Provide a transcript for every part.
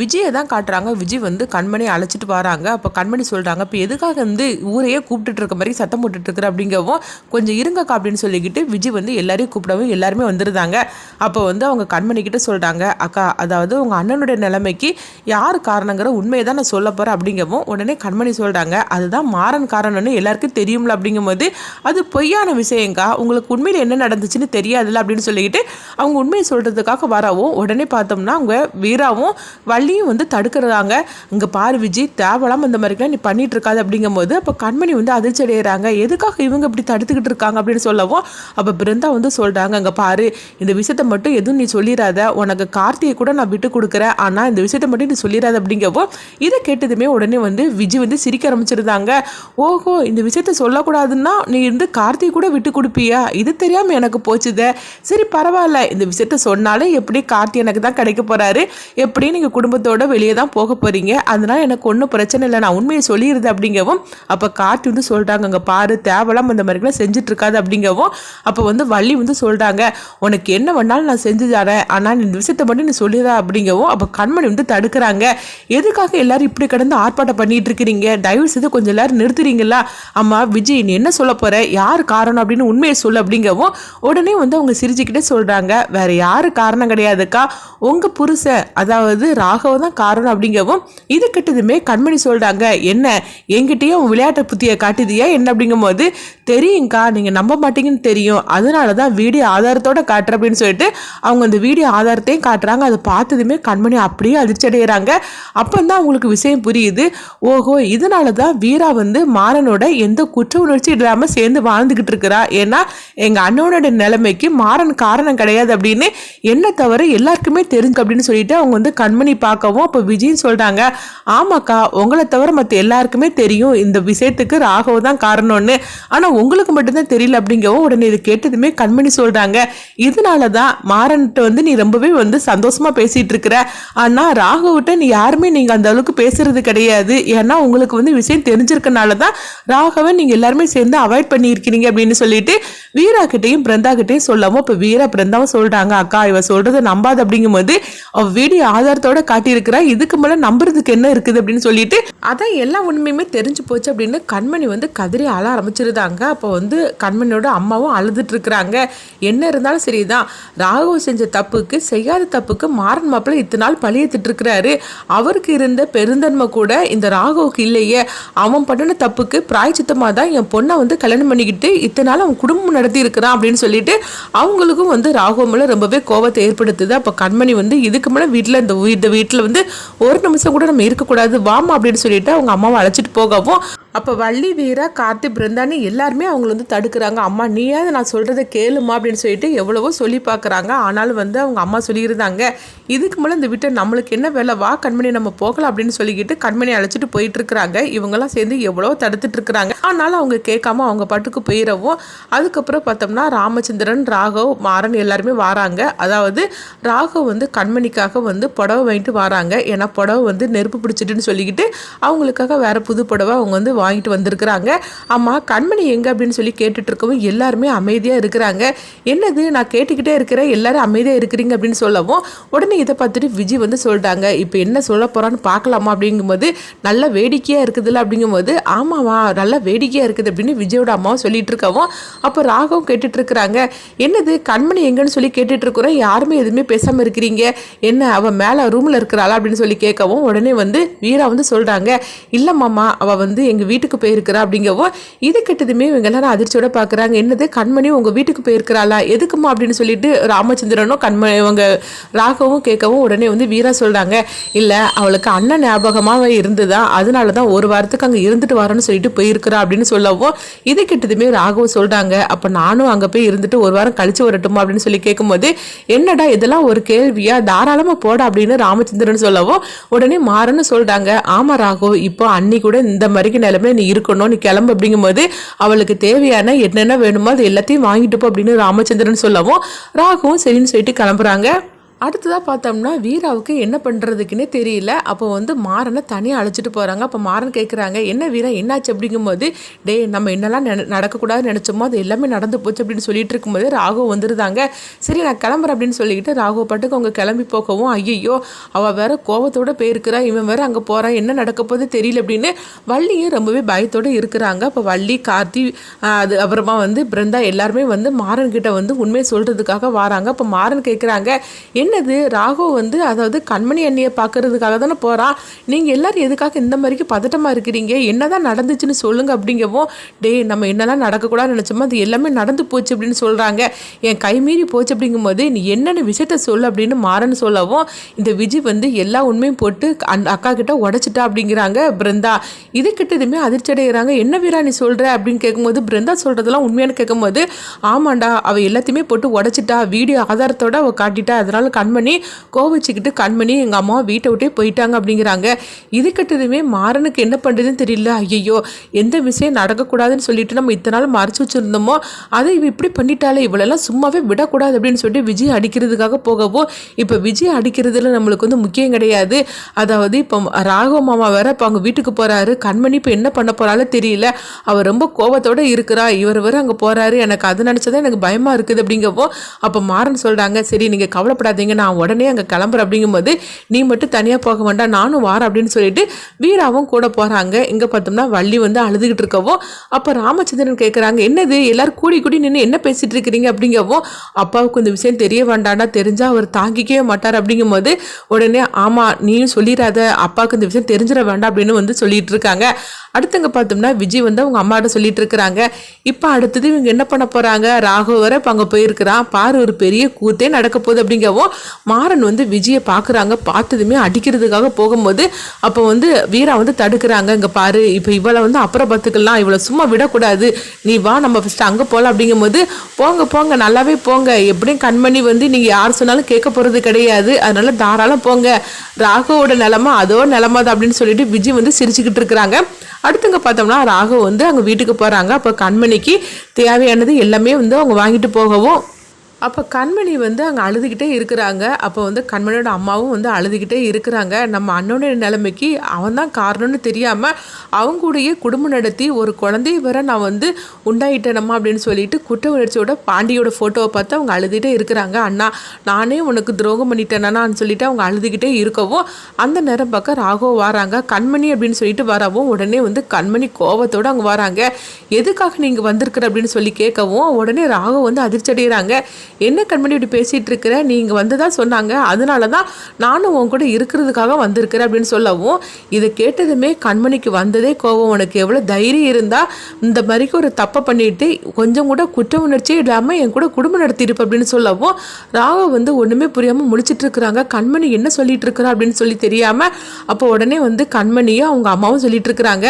விஜயை தான் காட்டுறாங்க. விஜய் வந்து கண்மணி அழைச்சிட்டு வராங்க. அப்போ கண்மணி சொல்கிறாங்க இப்போ எதுக்காக வந்து ஊரையே கூப்பிட்டுட்டு இருக்க மாதிரி சத்தம் போட்டுட்டு இருக்கிற? அப்படிங்கவும் கொஞ்சம் இருங்கக்கா அப்படின்னு சொல்லிக்கிட்டு விஜய் வந்து எல்லாரையும் கூப்பிடவும் எல்லாருமே வந்துருந்தாங்க. அப்போ வந்து அவங்க கண்மணிக்கிட்ட சொல்கிறாங்க அக்கா அதாவது உங்கள் அண்ணனுடைய நிலைமைக்கு யார் காரணங்கிற உண்மையை தான் நான் சொல்ல போகிறேன் அப்படிங்கவும் உடனே கண்மணி சொல்கிறாங்க அதுதான் மாறன் காரணம்னு எல்லாருக்கும் தெரியும்ல. அப்படிங்கும்போது அது பொய்யான விஷயங்கா? உங்களுக்கு உண்மையில் என்ன நடந்துச்சுன்னு தெரியாதுல்ல? அப்படின்னு சொல்லிக்கிட்டு அவங்க உண்மையை சொல்கிறதுக்காக வரவும் உடனே பார்த்தோம்னா அவங்க வீராவும் வள்ளியும் வந்து தடுக்கிறாங்க. இங்கே பாரு விஜய் தேவலாம் இந்த மாதிரிலாம் நீ பண்ணிட்டு இருக்காது அப்படிங்கும்போது அப்போ கண்மணி வந்து அதிர்ச்சி அடைகிறாங்க எதுக்காக இவங்க இப்படி தடுத்துக்கிட்டு இருக்காங்க அப்படின்னு சொல்லவும் அப்போ பிருந்தா வந்து சொல்கிறாங்க அங்கே பாரு இந்த விஷயத்தை மட்டும் எதுவும் நீ சொல்லிடாத உனக்கு கார்த்தியை கூட நான் விட்டு கொடுக்குறேன். ஆனால் இந்த விஷயத்தை மட்டும் நீ சொல்லிடாத அப்படிங்கவும் இதை கேட்டதுமே உடனே வந்து விஜய் வந்து சிரிக்க ஆரம்பிச்சிருந்தாங்க. ஓஹோ இந்த விஷயத்த சொல்லக்கூடாதுன்னா நீ வந்து கார்த்தியை கூட விட்டு கொடுப்பியா? இது தெரியாமல் எனக்கு போச்சுதே. சரி பரவாயில்ல. இந்த விஷயத்த சொன்னாலே எப்படி கார்த்தி எனக்கு தான் கிடைக்க போகிறாரு எப்படி நீங்கள் குடும்பத்தோட வெளியே தான் போக போகிறீங்க அதனால் எனக்கு ஒன்றும் பிரச்சனை இல்லை. நான் உண்மையை சொல்லிடுது அப்படிங்கவும் அப்போ காட்டி வந்து சொல்கிறாங்க அங்கே பாரு தேவலாம் இந்த மாதிரிலாம் செஞ்சிட்ருக்காது அப்படிங்கவும் அப்போ வந்து வள்ளி வந்து சொல்கிறாங்க உனக்கு என்ன வேணாலும் நான் செஞ்சு தரேன். ஆனால் இந்த விஷயத்தை மட்டும் நீ சொல்லிடுறா அப்படிங்கவும் அப்போ கண்மணி வந்து தடுக்கிறாங்க. எதுக்காக எல்லாரும் இப்படி கிடந்து ஆர்ப்பாட்டம் பண்ணிட்டு இருக்கிறீங்க? தயவு செய்து கொஞ்சம் எல்லோரும் நிறுத்துறீங்களா? அம்மா விஜய் நீ என்ன சொல்ல போகிற யார் காரணம் அப்படின்னு உண்மையை சொல்லு அப்படிங்கவும் உடனே வந்து அவங்க சிரிச்சுக்கிட்டே சொல்கிறாங்க வேறு யார் காரணம் கிடையாதுக்கா? உங்கள் புருஷன் அதாவது ராகவ தான் காரணம் அப்படிங்கவும் இது கிட்டதுமே கண்மணி சொல்கிறாங்க என்ன என்கிட்டயும் உன் விளையாட்டு புத்தியை காட்டுதியா? என்ன? அப்படிங்கும்போது தெரியுங்க்கா நீங்கள் நம்ப மாட்டீங்கன்னு தெரியும். அதனால தான் வீடியோ ஆதாரத்தோட காட்டுற அப்படின்னு சொல்லிட்டு அவங்க அந்த வீடியோ ஆதாரத்தையும் காட்டுறாங்க. அதை பார்த்ததுமே கண்மணி அப்படியே அதிர்ச்சி அடைகிறாங்க. அப்போ தான் அவங்களுக்கு விஷயம் புரியுது. ஓஹோ இதனால தான் வீரா வந்து மாறனோட எந்த குற்ற உணர்ச்சி இல்லாமல் சேர்ந்து வாழ்ந்துக்கிட்டு இருக்கிறா? ஏன்னா எங்கள் அண்ணனோட நிலைமைக்கு மாறன் காரணம் கிடையாது அப்படின்னு என்ன தவிர எல்லாருக்குமே தெரிஞ்சு அப்படின்னு சொல்லிட்டு அவங்க வந்து கண்மணி பார்க்கவும் அப்போ விஜய்னு சொல்கிறாங்க ஆமாக்கா உங்களை தவிர மற்ற எல்லாருக்குமே தெரியும் இந்த விஷயத்துக்கு ராகவ தான் காரணம்னு. ஆனால் உங்களுக்கு மட்டும்தான் தெரியல அப்படிங்கவும் உடனே இது கேட்டதுமே கண்மணி சொல்கிறாங்க இதனால தான் மாறன்ட்டு வந்து நீ ரொம்பவே வந்து சந்தோஷமாக பேசிகிட்டு இருக்கிற ஆனால் ராகவிட்ட நீ யாருமே நீங்கள் அந்த அளவுக்கு பேசுறது கிடையாது. ஏன்னா உங்களுக்கு வந்து விஷயம் தெரிஞ்சிருக்கனால தான் ராகவை நீங்கள் எல்லாருமே சேர்ந்து அவாய்ட் பண்ணியிருக்கிறீங்க அப்படின்னு சொல்லிட்டு வீரா கிட்டையும் பிருந்தா கிட்டையும் சொல்லவும் இப்போ வீரா பிருந்தாவும் சொல்கிறாங்க அக்கா இவ சொல்கிறத நம்பாது அப்படிங்கும்போது அவ வீடியோ ஆதாரத்தோட காட்டியிருக்கிறா. இதுக்கு மேலே நம்புறதுக்கு என்ன இருக்குது அப்படின்னு சொல்லிட்டு அதான் எல்லா உண்மையுமே தெரிஞ்சு போச்சு அப்படின்னு கண்மணி வந்து கதறி அழ ஆரம்பிச்சிருந்தாங்க. அப்போ வந்து கண்மணியோட அம்மாவும் அழுதுட்டு இருக்கிறாங்க என்ன இருந்தாலும் சரிதான். ராகவ் செஞ்ச தப்புக்கு செய்யாத தப்புக்கு மாறன் மாப்பிள்ளை இத்தனை நாள் பழியத்துட்டு இருக்கிறாரு அவருக்கு இருந்த பெருந்தன்மை கூட இந்த ராகவுக்கு இல்லையே. அவன் பண்ணின தப்புக்கு பிராய்ச்சித்தமாக தான் என் பொண்ணை வந்து கல்யாணம் பண்ணிக்கிட்டு இத்தனை நாள் அவன் குடும்பம் நடத்தி இருக்கிறான் அப்படின்னு சொல்லிட்டு அவங்களுக்கும் வந்து ராகவ் மேலே ரொம்பவே கோபத்தை ஏற்படுத்துது. அப்போ கண்மணி வந்து இதுக்கு மேலே வீட்டில் இந்த வீ- வீட்டில் வந்து ஒரு நிமிஷம் கூட நம்ம இருக்கக்கூடாது. வாமா அப்படின்னு சொல்லிட்டு அவங்க அம்மாவை அழைச்சிட்டு போகவும் அப்போ வள்ளி வீரா கார்த்தி பிருந்தானி எல்லாருமே அவங்கள வந்து தடுக்கிறாங்க. அம்மா நீயாவது நான் சொல்கிறத கேளுமா அப்படின்னு சொல்லிட்டு எவ்வளவோ சொல்லி பார்க்குறாங்க. ஆனாலும் வந்து அவங்க அம்மா சொல்லியிருந்தாங்க இதுக்கு மேலே இந்த வீட்டை நம்மளுக்கு என்ன வேலை? வா கண்மணி நம்ம போகலாம் அப்படின்னு சொல்லிக்கிட்டு கண்மணி அழைச்சிட்டு போயிட்டு இருக்கிறாங்க இவங்கெல்லாம் சேர்ந்து எவ்வளோ தடுத்துட்டு இருக்கிறாங்க ஆனாலும் அவங்க கேட்காம அவங்க பாட்டுக்கு போயிடவும் அதுக்கப்புறம் பார்த்தோம்னா ராமச்சந்திரன் ராகவ் மாறன் எல்லாருமே வராங்க. அதாவது ராகவ் வந்து கண்மணிக்காக வந்து புடவை வாங்கிட்டு வராங்க. ஏன்னா புடவை வந்து நெருப்பு பிடிச்சிட்டுன்னு சொல்லிக்கிட்டு அவங்களுக்காக வேற புது புடவை அவங்க வந்து வாங்கிட்டு வந்திருக்கிறாங்க. அம்மா கண்மணி எங்க? அப்படின்னு சொல்லி கேட்டுட்டு இருக்கவும் எல்லாருமே அமைதியாக இருக்கிறாங்க. என்னது? நான் கேட்டுக்கிட்டே இருக்கிறேன். எல்லாரும் அமைதியாக இருக்கிறீங்க. அப்படின்னு சொல்லவும் உடனே இதை பார்த்துட்டு விஜய் வந்து சொல்லிட்டாங்க இப்போ என்ன சொல்ல போகிறான்னு பார்க்கலாமா? அப்படிங்கும்போது நல்ல வேடிக்கையாக இருக்குதுல்ல? அப்படிங்கும்போது ஆமாவா நல்ல வேடிக்கையாக இருக்குது அப்படின்னு விஜயோட அம்மாவும் சொல்லிட்டு இருக்கவும் அப்போ ராகவும் கேட்டுட்டு இருக்கிறாங்க என்னது? கண்மணி எங்கன்னு சொல்லி கேட்டுட்டு இருக்கிறோம் யாருமே எதுவுமே பேசாமல் இருக்கிறீங்க. என்ன அவள் மேலே ரூமில் இருக்கிறாளா? அப்படின்னு சொல்லி கேட்கவும் உடனே வந்து வீரா வந்து சொல்கிறாங்க இல்லை மாமா அவள் வந்து எங்கள் வீட்டுக்கு போயிருக்கிறா அப்படிங்கவோ இது கெட்டதுமே இவங்க எல்லாரும் அதிர்ச்சியோட பார்க்குறாங்க என்னது கண்மணி உங்கள் வீட்டுக்கு போயிருக்கிறாளா? எதுக்குமா அப்படின்னு சொல்லிட்டு ராமச்சந்திரனும் கண்மணி இவங்க ராகவும் கேட்கவும் உடனே வந்து வீரா சொல்கிறாங்க இல்லை அவளுக்கு அண்ணன் ஞாபகமாக இருந்துதான் அதனால தான் ஒரு வாரத்துக்கு அங்கே இருந்துட்டு வரேன்னு சொல்லிட்டு போயிருக்கிறா அப்படின்னு சொல்லவும் இது கெட்டதுமே ராகவும் சொல்கிறாங்க அப்போ நானும் அங்கே போய் இருந்துட்டு ஒரு வாரம் கழிச்சு வரட்டுமா அப்படின்னு சொல்லி கேட்கும்போது என்னடா இதெல்லாம் ஒரு கேள்வியா? தாராளமாக போட அப்படின்னு ராமச்சந்திரன் சொல்லவும் உடனே மாறன்னு சொல்கிறாங்க ஆமா ராகு இப்போ அன்னி கூட இந்த மாதிரி நிலைமை நீ இருக்கணும் நீ கிளம்பு அப்படிங்கும்போது அவளுக்கு தேவையான என்னென்ன வேணுமோ அது எல்லாத்தையும் வாங்கிட்டு போ அப்படின்னு ராமச்சந்திரன் சொல்லவும் ராகுவும் சரின்னு சொல்லிட்டு கிளம்புறாங்க. அடுத்ததாக பார்த்தோம்னா வீராவுக்கு என்ன பண்ணுறதுக்குன்னே தெரியல. அப்போ வந்து மாறனை தனியாக அழைச்சிட்டு போகிறாங்க அப்போ மாறன் கேட்குறாங்க என்ன வீரா என்னாச்சு? அப்படிங்கும்போது டே நம்ம என்னெல்லாம் நட நடக்கக்கூடாதுன்னு நினச்சோமோ அது எல்லாமே நடந்து போச்சு அப்படின்னு சொல்லிட்டு இருக்கும்போது ராகவ் வந்துருந்தாங்க சரி நான் கிளம்புறேன் அப்படின்னு சொல்லிக்கிட்டு ராகவ் பாட்டுக்கு அவங்க கிளம்பி போகவும் ஐயோ அவள் வேற கோபத்தோடு போயிருக்கிறா இவன் வேற அங்கே போகிறான் என்ன நடக்க போகுது தெரியல அப்படின்னு வள்ளியும் ரொம்பவே பயத்தோடு இருக்கிறாங்க. அப்போ வள்ளி கார்த்தி அது அப்புறமா வந்து பிருந்தா எல்லாருமே வந்து மாறன்கிட்ட வந்து உண்மையை சொல்கிறதுக்காக வராங்க. அப்போ மாறன் கேட்குறாங்க என்னது? ராகவ் வந்து அதாவது கண்மணி அண்ணியை பார்க்கறதுக்காக தானே போகிறான் நீங்கள் எல்லோரும் எதுக்காக இந்த மாதிரிக்கு பதட்டமாக இருக்கிறீங்க? என்னதான் நடந்துச்சுன்னு சொல்லுங்கள் அப்படிங்கவும் டேய் நம்ம என்னெல்லாம் நடக்கக்கூடாதுன்னு நினச்சோமோ அது எல்லாமே நடந்து போச்சு அப்படின்னு சொல்கிறாங்க என் கை மீறி போச்சு அப்படிங்கும்போது நீ என்னென்ன விஷயத்த சொல்லு அப்படின்னு மாறன்னு சொல்லவும் இந்த விஜய் வந்து எல்லா உண்மையும் போட்டு அந் அக்கா கிட்ட உடச்சிட்டா அப்படிங்கிறாங்க பிருந்தா. இது கிட்டதுமே அதிர்ச்சி அடைகிறாங்க என்ன வீரா நீ சொல்கிற அப்படின்னு கேட்கும்போது பிருந்தா சொல்கிறதெல்லாம் உண்மையானு கேட்கும்போது ஆமாண்டா அவள் எல்லாத்தையுமே போட்டு உடச்சிட்டா. வீடியோ ஆதாரத்தோட அவள் காட்டிட்டா. அதனால் கண்மணி கோவிச்சுக்கிட்டு கண்மணி எங்கள் அம்மா வீட்டை விட்டே போயிட்டாங்க அப்படிங்கிறாங்க. இதுக்கிட்டதுமே மாறனுக்கு என்ன பண்ணுறதுன்னு தெரியல. ஐயோ எந்த விஷயம் நடக்கக்கூடாதுன்னு சொல்லிட்டு நம்ம இத்தனை நாள் மறைச்சு வச்சுருந்தோமோ அதை இவ இப்படி பண்ணிட்டாலே இவளெல்லாம் சும்மாவே விடக்கூடாது அப்படின்னு சொல்லிட்டு விஜய் அடிக்கிறதுக்காக போகவும் இப்போ விஜய் அடிக்கிறதுல நம்மளுக்கு வந்து முக்கியம் கிடையாது. அதாவது இப்போ ராகவ மாமா வேற இப்போ அவங்க வீட்டுக்கு போகிறாரு கண்மணி இப்போ என்ன பண்ண போகிறாலும் தெரியல. அவர் ரொம்ப கோபத்தோடு இருக்கிறா. இவர் வேறு அங்கே போகிறாரு எனக்கு அது நினச்சதான் எனக்கு பயமாக இருக்குது அப்படிங்கப்போ அப்போ மாறன் சொல்கிறாங்க சரி நீங்கள் கவலைப்படாதீங்க. நான் உடனே அங்கே கிளம்புறேன் அப்படிங்கும்போது நீ மட்டும் தனியாக போக வேண்டாம் நானும் வாரேன் அப்படின்னு சொல்லிட்டு வீராவும் கூட போகிறாங்க இங்கே பார்த்தோம்னா வள்ளி வந்து அழுதுகிட்டு இருக்கவோ அப்போ ராமச்சந்திரன் கேட்குறாங்க என்னது? எல்லாரும் கூடி கூடி நின்று என்ன பேசிகிட்டு இருக்கிறீங்க? அப்படிங்கவும் அப்பாவுக்கு இந்த விஷயம் தெரிய வேண்டாம்னா தெரிஞ்சால் அவர் தாங்கிக்கவே மாட்டார் அப்படிங்கும்போது உடனே ஆமாம் நீயும் சொல்லிடாத அப்பாவுக்கு இந்த விஷயம் தெரிஞ்சிட வேண்டாம் அப்படின்னு வந்து சொல்லிட்டு இருக்காங்க. அடுத்தங்க பார்த்தோம்னா விஜய் வந்து அவங்க அம்மாட்ட சொல்லிட்டு இருக்கிறாங்க. இப்போ அடுத்தது இவங்க என்ன பண்ண போகிறாங்க ராகவ் வர இப்போ அங்கே போயிருக்கிறான். பாரு ஒரு பெரிய கூத்தே நடக்க போகுது அப்படிங்கவும் மாறன் வந்து விஜயை பார்க்குறாங்க பார்த்ததுமே அடிக்கிறதுக்காக போகும்போது அப்போ வந்து வீரா வந்து தடுக்கிறாங்க இங்கே பாரு இப்போ இவளை வந்து அப்புறம் பார்த்துக்கலாம் இவளை சும்மா விடக்கூடாது. நீ வா நம்ம ஃபஸ்ட்டு அங்கே போகலாம் அப்படிங்கும்போது போங்க போங்க நல்லாவே போங்க. எப்படியும் கண்மணி வந்து நீங்கள் யார் சொன்னாலும் கேட்க போகிறது கிடையாது. அதனால தாராளம் போங்க. ராகவோட நிலமை அதோ நிலமை தான் அப்படின்னு சொல்லிட்டு விஜய் வந்து சிரிச்சுக்கிட்டு இருக்கிறாங்க. அடுத்தங்க பார்த்தோம்னா ராகவ் வந்து அங்கே வீட்டுக்கு போகிறாங்க அப்போ கண்மணிக்கு தேவையானது எல்லாமே வந்து அவங்க வாங்கிட்டு போகவும் அப்போ கண்மணி வந்து அங்கே அழுதுகிட்டே இருக்கிறாங்க. அப்போ வந்து கண்மணியோட அம்மாவும் வந்து அழுதுகிட்டே இருக்கிறாங்க. நம்ம அண்ணனோட நிலைமைக்கு அவன் தான் காரணம்னு தெரியாமல் அவங்க கூடயே குடும்பம் நடத்தி ஒரு குழந்தைய வர நான் வந்து உண்டாயிட்டேனம்மா அப்படின்னு சொல்லிட்டு குற்ற உணர்ச்சியோட பாண்டியோட ஃபோட்டோவை பார்த்து அவங்க அழுதுகிட்டே இருக்கிறாங்க. அண்ணா நானே உனக்கு துரோகம் பண்ணிட்டேனான்னு சொல்லிட்டு அவங்க அழுதுகிட்டே இருக்கவும் அந்த நேரம் பக்கம் ராகோ வராங்க. கண்மணி அப்படின்னு சொல்லிட்டு வரவும் உடனே வந்து கண்மணி கோவத்தோடு அவங்க வராங்க. எதுக்காக நீங்கள் வந்திருக்கிற? அப்படின்னு சொல்லி கேட்கவும் உடனே ராகவ் வந்து அதிர்ச்சி அடைகிறாங்க என்ன கண்மணி இப்படி பேசிகிட்டு இருக்கிற? நீங்கள் வந்ததா சொன்னாங்க. அதனால தான் நானும் உன் கூட இருக்கிறதுக்காக வந்திருக்கிறேன் அப்படின்னு சொல்லவும் இதை கேட்டதுமே கண்மணிக்கு வந்ததே கோவம் உனக்கு எவ்வளோ தைரியம் இருந்தால் இந்த மாதிரிக்கு ஒரு தப்பை பண்ணிட்டு கொஞ்சம் கூட குற்ற உணர்ச்சியே இல்லாமல் என் கூட குடும்பம் நடத்தியிருப்ப அப்படின்னு சொல்லவும் ராகவ் வந்து ஒன்றுமே புரியாமல் முழிச்சிட்டு இருக்கிறாங்க. கண்மணி என்ன சொல்லிட்டு இருக்கிறா அப்படின்னு சொல்லி தெரியாமல் அப்போ உடனே வந்து கண்மணியும் அவங்க அம்மாவும் சொல்லிட்டு இருக்கிறாங்க.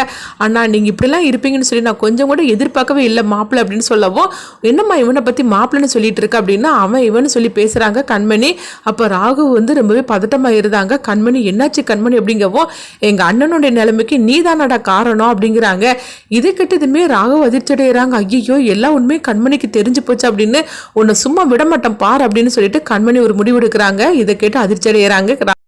அண்ணா நீங்கள் இப்படிலாம் இருப்பீங்கன்னு சொல்லி நான் கொஞ்சம் கூட எதிர்பார்க்கவே இல்லை மாப்பிள்ளை அப்படின்னு சொல்லவும் என்னம்மா இவனை பற்றி மாப்பிள்ளைன்னு சொல்லிட்டு இருக்க? அப்படின்னு அவன் இவன் சொல்லி பேசுகிறாங்க கண்மணி. அப்போ ராகு வந்து ரொம்பவே பதட்டமாக இருந்தாங்க. கண்மணி என்னாச்சு கண்மணி? அப்படிங்கவோ எங்கள் அண்ணனுடைய நிலைமைக்கு நீ தானடா காரணம்? அப்படிங்கிறாங்க. இது கிட்டதுமே ராகு அதிர்ச்சி அடைகிறாங்க ஐயோ எல்லா உண்மையும் கண்மணிக்கு தெரிஞ்சு போச்சு அப்படின்னு உன்னை சும்மா விடமாட்டேன் பார் அப்படின்னு சொல்லிட்டு கண்மணி ஒரு முடிவு எடுக்கிறாங்க. இதை கேட்டு அதிர்ச்சி அடைகிறாங்க